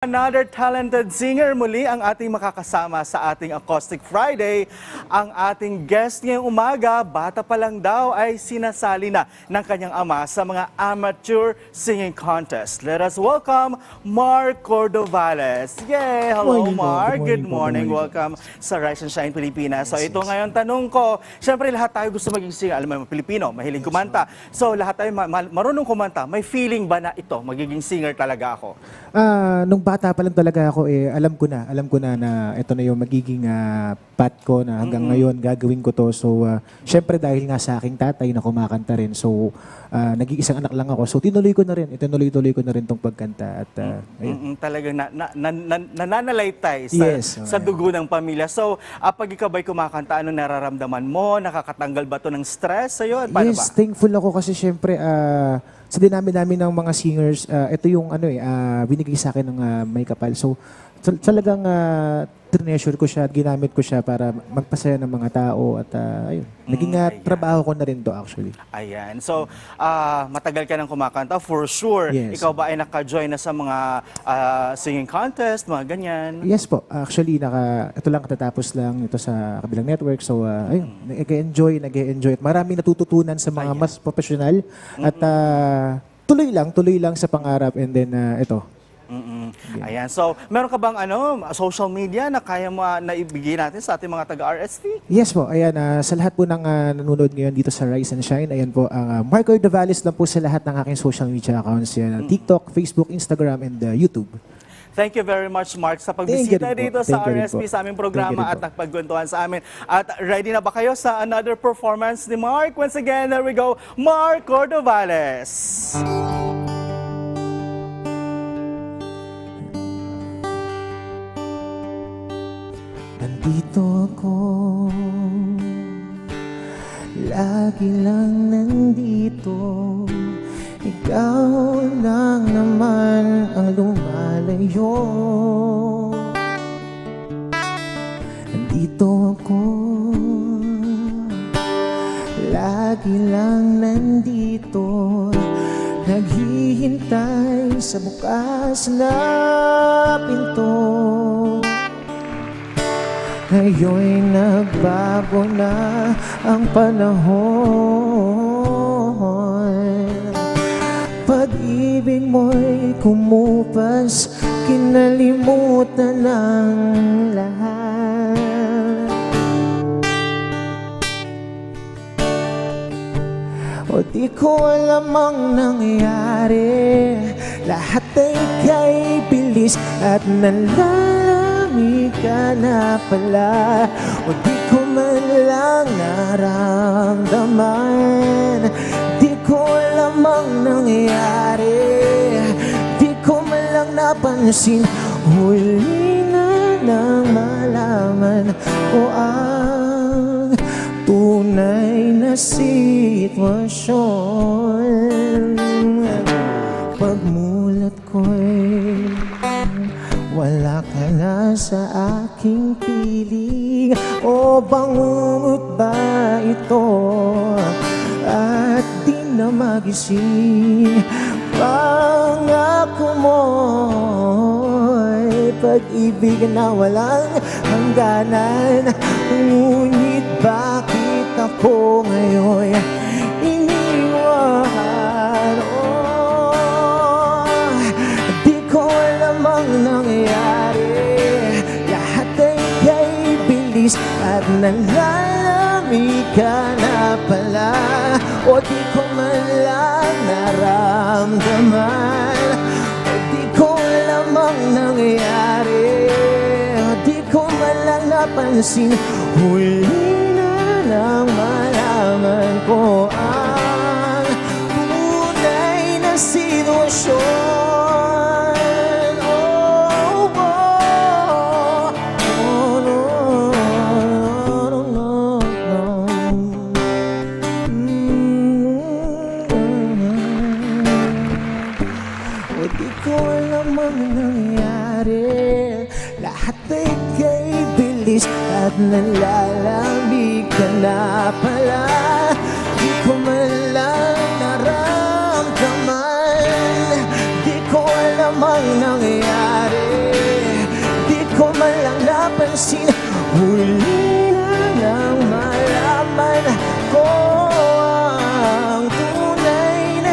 Another talented singer muli ang ating makakasama sa ating Acoustic Friday. Ang ating guest ngayong umaga, bata pa lang daw ay sinasali na ng kanyang ama sa mga amateur singing contest. Let us welcome Mark Cordovales. Yay! Hello Morning. Mark. Good Good morning morning. po. Welcome sa Rise and Shine Pilipinas. So ito ngayon tanong ko, syempre lahat tayo gusto maging singer. Alam mo, Pilipino, mahilig kumanta. So lahat tayo ma- ma- marunong kumanta. May feeling ba na ito, magiging singer talaga ako? Ah, nung bata pa lang talaga ako eh alam ko na, alam ko na na ito na yung magiging ah, path ko na hanggang ngayon gagawin ko to. So ah, syempre dahil nga sa aking tatay na kumakanta rin. So ah, nag-iisang anak lang ako. So tinuloy ko na rin. Itinuloy-tuloy ko na rin tong pagkanta at ayun. Mm-mm, talagang na, na, na, na- nananalaytay sa, Yes, sa okay. dugo ng pamilya. So, ah, pag ikaw ba'y kumakanta, anong nararamdaman mo? Nakakatanggal ba to ng stress sa'yo? Paano yes, ba? thankful ako kasi syempre ah, sa dinami namin ng mga singers, ah, ito yung ano eh, ah, binigay sa akin ng ah, may kapal. So tal- talagang uh, treasure ko siya at ginamit ko siya para magpasaya ng mga tao at ah, ayun. Naging ah, ayan. trabaho ko na rin to actually. Ayan. So, ah, matagal ka nang kumakanta, for sure. Yes. Ikaw ba ay naka-join na sa mga ah, singing contest, mga ganyan? Yes po. Actually, naka, ito lang katatapos lang ito sa kabilang network. So, uh, ayun, nag-enjoy, nag-enjoy. At maraming natututunan sa mga mas professional. At ah, tuloy lang, tuloy lang sa pangarap. And then, ah, ito. Mm-mm. Ayan. So, meron ka bang ano, social media na kaya mo ah, na ibigay natin sa ating mga taga-RSP? Yes po. Ayan, ah, sa lahat po ng ah, nanonood ngayon dito sa Rise and Shine, ayan po, ang uh, Marco Davales lang po sa lahat ng aking social media accounts. Yan, ah, TikTok, Facebook, Instagram, and ah, YouTube. Thank you very much, Mark, sa Thank you pagbisita rin po. dito sa Thank you rin RSP po. sa aming Thank you programa rin at po. sa amin. At ready na ba kayo sa another performance ni Mark? Once again, there we go, Mark Cordovales. Nandito ako. Lagi lang nandito. Ikaw lang naman ang lumalayo. Nandito ako. Lagi lang nandito. Naghihintay sa bukas na pinto Ngayon'y nagbago na ang panahon. Pag-ibig mo'y kumupas Kinalimutan ng lahat. O di ko alam ang nangyari? Lahat ay kay bilis at nalalamig ka na pala O di ko man lang naramdaman. Di ko alam ang nangyari Di ko man lang napansin. Huli na nang malaman ko ang tunay na sitwasyon sa aking piling. O bangungot ba ito? At di na magising. Pangako mo'y Pag-ibig na walang hangganan. Ngunit bakit ako ngayon at nalalamig ka na pala. O di ko man lang naramdaman. O di ko alam ang nangyari O di ko man lang napansin. Huli na lang malaman ko ang tunay na sitwasyon mga nangyari Lahat ay kay bilis at nalalamig ka na pala. Di ko man lang naramdaman. Di ko alam ang nangyari. Di ko man lang napansin. Huli na lang ko ang tunay